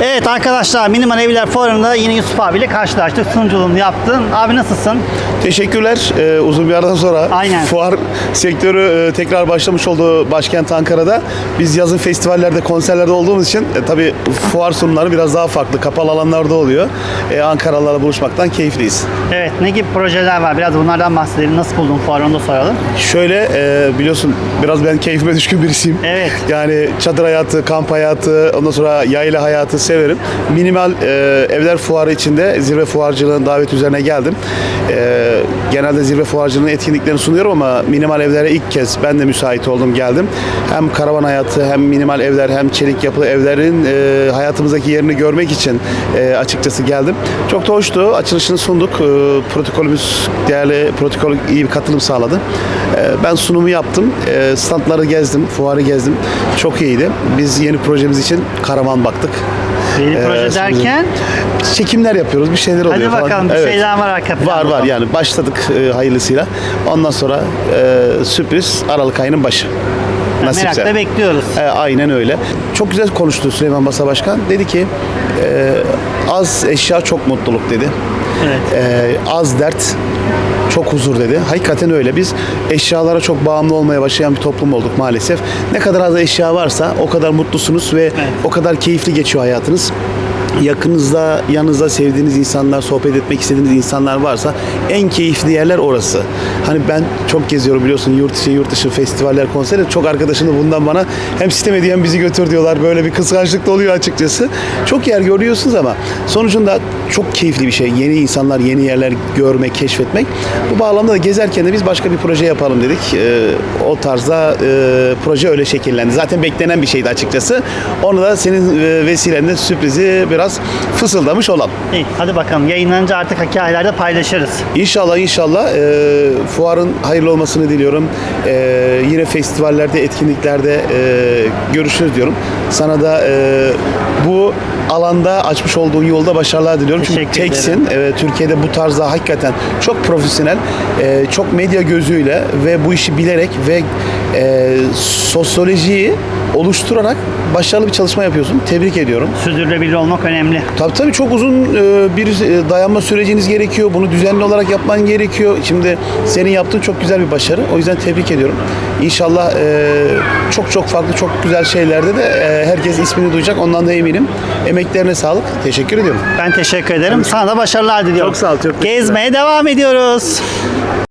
Evet arkadaşlar Minimal Evler Fuarı'nda yine Yusuf abiyle karşılaştık. Sunuculuğunu yaptın. Abi nasılsın? Teşekkürler. Ee, uzun bir aradan sonra Aynen. fuar sektörü e, tekrar başlamış oldu başkent Ankara'da. Biz yazın festivallerde, konserlerde olduğumuz için e, tabii fuar sunumları biraz daha farklı. Kapalı alanlarda oluyor. E, Ankaralılarla buluşmaktan keyifliyiz. Evet ne gibi projeler var? Biraz bunlardan bahsedelim. Nasıl buldun fuarı onu da soralım. Şöyle e, biliyorsun biraz ben keyfime düşkün birisiyim. Evet. Yani çadır hayatı, kamp hayatı, ondan sonra yayla hayatı severim. Minimal e, evler fuarı içinde zirve fuarcılığının davet üzerine geldim. E, genelde zirve fuarcılığının etkinliklerini sunuyorum ama minimal evlere ilk kez ben de müsait oldum geldim. Hem karavan hayatı hem minimal evler hem çelik yapılı evlerin e, hayatımızdaki yerini görmek için e, açıkçası geldim. Çok da hoştu. Açılışını sunduk. E, protokolümüz değerli protokol iyi bir katılım sağladı. E, ben sunumu yaptım. E, standları gezdim, fuarı gezdim. Çok iyiydi. Biz yeni projemiz için karavan baktık. Yeni proje derken Çekimler yapıyoruz, bir şeyler oluyor hadi falan. bakalım bir Evet. şeyler var arka planda. Var var yani başladık e, hayırlısıyla. Ondan sonra e, sürpriz Aralık ayının başı. Nasipse. Merakla bekliyoruz. E, aynen öyle. Çok güzel konuştu Süleyman Basa Başkan. Dedi ki e, az eşya çok mutluluk dedi. Evet. E, az dert çok huzur dedi. Hakikaten öyle. Biz eşyalara çok bağımlı olmaya başlayan bir toplum olduk maalesef. Ne kadar az eşya varsa o kadar mutlusunuz ve o kadar keyifli geçiyor hayatınız yakınızda, yanınızda sevdiğiniz insanlar, sohbet etmek istediğiniz insanlar varsa en keyifli yerler orası. Hani ben çok geziyorum biliyorsun yurt içi, yurt dışı festivaller, konserler. Çok arkadaşım da bundan bana hem sistem ediyor hem bizi götür diyorlar. Böyle bir kıskançlık da oluyor açıkçası. Çok yer görüyorsunuz ama sonucunda çok keyifli bir şey. Yeni insanlar, yeni yerler görmek, keşfetmek. Bu bağlamda da gezerken de biz başka bir proje yapalım dedik. Ee, o tarzda e, proje öyle şekillendi. Zaten beklenen bir şeydi açıkçası. Onu da senin e, vesilenle sürprizi biraz fısıldamış olan. İyi, hadi bakalım yayınlanınca artık hikayelerde paylaşırız. İnşallah inşallah e, fuarın hayırlı olmasını diliyorum. E, yine festivallerde, etkinliklerde e, görüşürüz diyorum. Sana da e, bu alanda açmış olduğun yolda başarılar diliyorum. Çünkü Teşekkür teksin. E, Türkiye'de bu tarzda hakikaten çok profesyonel, e, çok medya gözüyle ve bu işi bilerek ve e, sosyolojiyi oluşturarak başarılı bir çalışma yapıyorsun. Tebrik ediyorum. Sürdürülebilir olmak önemli. Tabii tabii çok uzun e, bir e, dayanma süreciniz gerekiyor. Bunu düzenli olarak yapman gerekiyor. Şimdi senin yaptığın çok güzel bir başarı. O yüzden tebrik ediyorum. İnşallah e, çok çok farklı, çok güzel şeylerde de e, herkes ismini duyacak. Ondan da eminim. Emeklerine sağlık. Teşekkür ediyorum. Ben teşekkür ederim. Sana da başarılar diliyorum. Çok sağ ol, çok teşekkürler. Gezmeye devam ediyoruz.